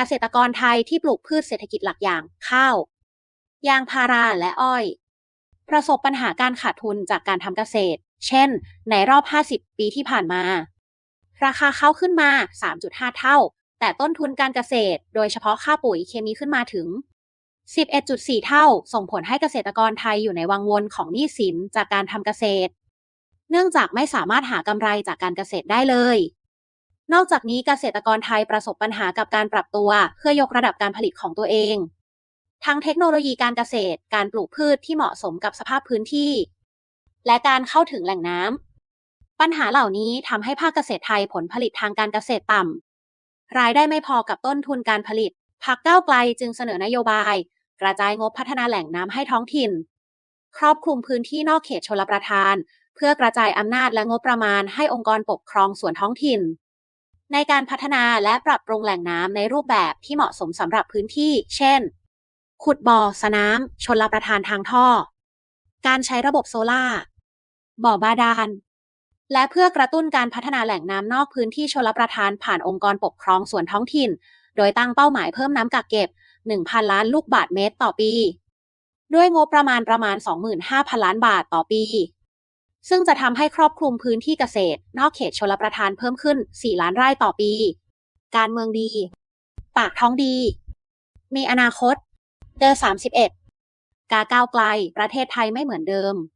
เกษตรกรไทยที่ปลูกพืชเศรษฐกิจหลักอย่างข้าว ยางพาราและอ้อย ประสบปัญหาการขาดทุนจากการทำเกษตร เช่น ในรอบ 50 ปีที่ผ่านมา ราคาข้าวขึ้นมา 3.5 เท่า แต่ต้นทุนการเกษตร โดยเฉพาะค่าปุ๋ยเคมีขึ้นมาถึง 11.4 เท่า ส่งผลให้เกษตรกรไทยอยู่ในวังวนของหนี้สินจากการทำเกษตร เนื่องจากไม่สามารถหากำไรจากการเกษตรได้เลย นอกจากนี้เกษตรกรไทยประสบปัญหากับการปรับตัว เพื่อยกระดับการผลิตของตัวเอง ทั้งเทคโนโลยีการเกษตร การปลูกพืชที่เหมาะสมกับสภาพพื้นที่ และการเข้าถึงแหล่งน้ำปัญหาเหล่านี้ทำให้ภาคเกษตรไทยผลผลิตทางการเกษตรต่ำรายได้ไม่พอกับต้นทุนการผลิตพักก้าวไกลจึงเสนอนโยบาย กระจายงบพัฒนาแหล่งน้ำให้ท้องถิ่น ครอบคลุมพื้นที่นอกเขตชลประทาน เพื่อกระจายอำนาจและงบประมาณให้องค์กรปกครองส่วนท้องถิ่น ในการพัฒนาและปรับปรุงแหล่งน้ำในรูปแบบที่เหมาะสมสำหรับพื้นที่ เช่น ขุดบ่อสน้ำชนรับประทานทางท่อ การใช้ระบบโซลาร์บ่อบาดาล และเพื่อกระตุ้นการพัฒนาแหล่งน้ำนอกพื้นที่ชลประทานผ่านองค์กรปกครองส่วนท้องถิ่น โดยตั้งเป้าหมายเพิ่มน้ำกักเก็บ 1,000 ล้านลูกบาทเมตรต่อปี ด้วยงบประมาณประมาณ 25,000 ล้านบาทต่อปี ซึ่งจะทำให้ครอบคลุมพื้นที่เกษตร นอกเขตชลประทานเพิ่มขึ้น 4 ล้านไร่ต่อปี การเมืองดี ปากท้องดี มีอนาคต เดอ31กาก้าวไกล ประเทศไทยไม่เหมือนเดิม